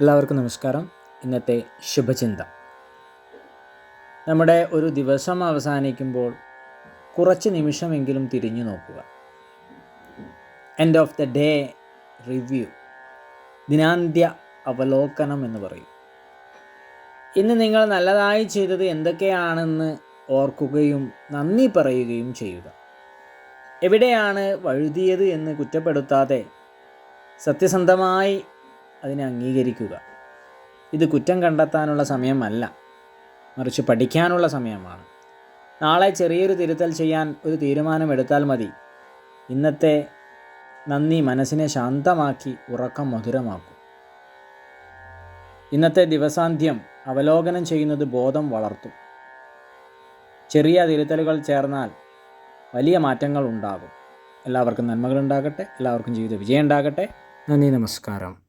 എല്ലാവർക്കും നമസ്കാരം. ഇന്നത്തെ ശുഭചിന്ത. നമ്മുടെ ഒരു ദിവസം അവസാനിക്കുമ്പോൾ കുറച്ച് നിമിഷമെങ്കിലും തിരിഞ്ഞു നോക്കുക. End of the day review ദിനാന്ത്യ അവലോകനം എന്ന് പറയും. ഇന്ന് നിങ്ങൾ നല്ലതായി ചെയ്തത് എന്തൊക്കെയാണെന്ന് ഓർക്കുകയും നന്ദി പറയുകയും ചെയ്യുക. എവിടെയാണ് വഴുതിയത് എന്ന് കുറ്റപ്പെടുത്താതെ സത്യസന്ധമായി അതിനെ അംഗീകരിക്കുക. ഇത് കുറ്റം കണ്ടെത്താനുള്ള സമയമല്ല. മറിച്ച് പഠിക്കാനുള്ള സമയമാണ്. നാളെ ചെറിയൊരു തിരുത്തൽ ചെയ്യാൻ ഒരു തീരുമാനമെടുത്താൽ മതി. ഇന്നത്തെ നന്ദി മനസ്സിനെ ശാന്തമാക്കി ഉറക്കം മധുരമാക്കും. ഇന്നത്തെ ദിവസാന്ത്യം അവലോകനം ചെയ്യുന്നത് ബോധം വളർത്തും. ചെറിയ തിരുത്തലുകൾ ചേർന്നാൽ വലിയ മാറ്റങ്ങൾ ഉണ്ടാകും. എല്ലാവർക്കും നന്മകളുണ്ടാകട്ടെ. എല്ലാവർക്കും ജീവിത വിജയം ഉണ്ടാകട്ടെ നന്ദി നമസ്കാരം.